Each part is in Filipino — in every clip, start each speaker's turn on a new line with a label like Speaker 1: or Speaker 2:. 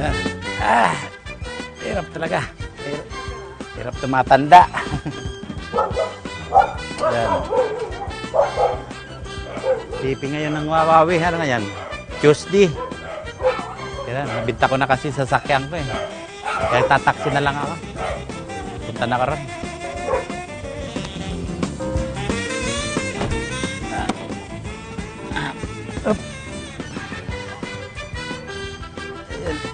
Speaker 1: Yan. Ah, hirap talaga. Hirap, hirap tumatanda. Yan. Pipi ngayon ng wawawi. Ano nga yan? Tuesday. Yan, nabinta ko na kasi sa sakyan ko eh. Kaya tataksi na lang ako. Punta na ka ron.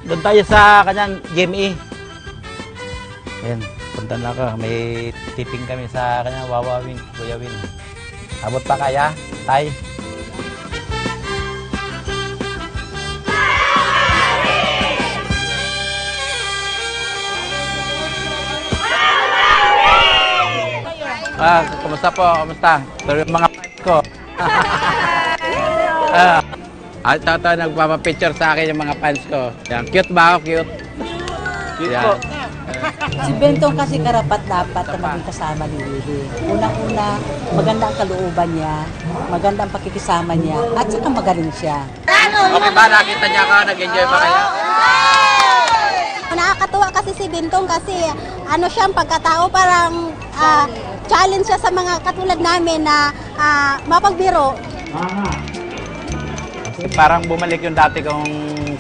Speaker 1: Doon tayo sa kanyang GME. Ayan, punta na ako. May tipping kami sa kanyang wawawin, Kuya Win. Abot pa kaya? Tay? Ah, kumusta po? Kumusta? Yung mga ko. ah, at ito, nagpapapicture sa akin yung mga fans ko. Yan, cute ba ako? Cute? Cute
Speaker 2: po.
Speaker 3: Si Bentong kasi karapat dapat na maging kasama ni Willie. Unang-una, maganda ang kalooban niya, maganda ang pakikisama niya, at saka magaling siya.
Speaker 1: Okay ba? Nakita niya ako? Nag-enjoy ba kayo?
Speaker 4: Nakakatuwa kasi si Bintong kasi ano siyang pagkatao parang ah, challenge siya sa mga katulad namin na ah, mapagbiro.
Speaker 1: Kasi parang bumalik yung dati kong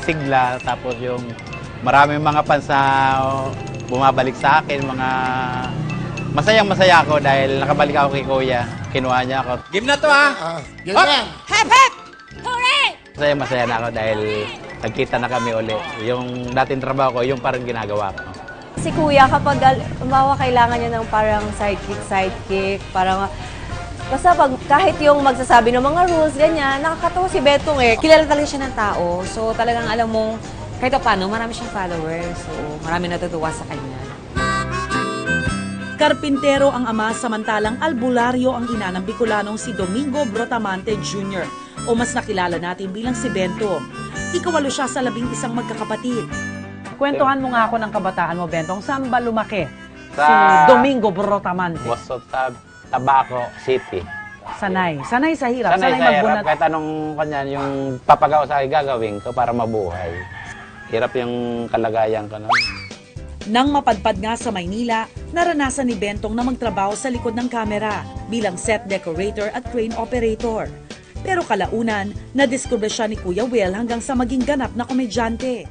Speaker 1: sigla, tapos yung maraming mga fans na bumabalik sa akin, mga masayang masaya ako dahil nakabalik ako kay Kuya. Kinuha niya ako. Game na to ha!
Speaker 5: Ganyan.
Speaker 1: Masaya masaya na ako dahil nagkita na kami uli. Yung dating trabaho ko, yung parang ginagawa ko.
Speaker 6: Si kuya kapag umawa kailangan niya ng parang sidekick, sidekick, parang basta pag kahit yung magsasabi ng mga rules, ganyan, nakakatawa si Betong eh.
Speaker 7: kilala talaga siya ng tao. So talagang alam mo, kahit pa paano, marami siyang followers. So marami natutuwa sa kanya.
Speaker 8: Karpintero ang ama samantalang albularyo ang ina ng Bicolanong si Domingo Brotamante Jr. o mas nakilala natin bilang si Bento. Ikawalo siya sa labing isang magkakapatid.
Speaker 2: Kwentuhan mo nga ako ng kabataan mo, Bentong. Saan ba lumaki?
Speaker 1: Sa-
Speaker 2: Si Domingo Brotamante.
Speaker 1: Waso sa Tabaco City.
Speaker 2: Sanay. Sanay sa hirap.
Speaker 1: Sanay
Speaker 2: Sanay,
Speaker 1: sa hirap.
Speaker 2: magbunat.
Speaker 1: Kahit anong kanyan, yung papagawa sa akin gagawin ko para mabuhay. Hirap yung kalagayan ko. No?
Speaker 8: Nang mapadpad nga sa Maynila, naranasan ni Bentong na magtrabaho sa likod ng kamera bilang set decorator at crane operator. Pero kalaunan, nadiskubre siya ni Kuya Will hanggang sa maging ganap na komedyante.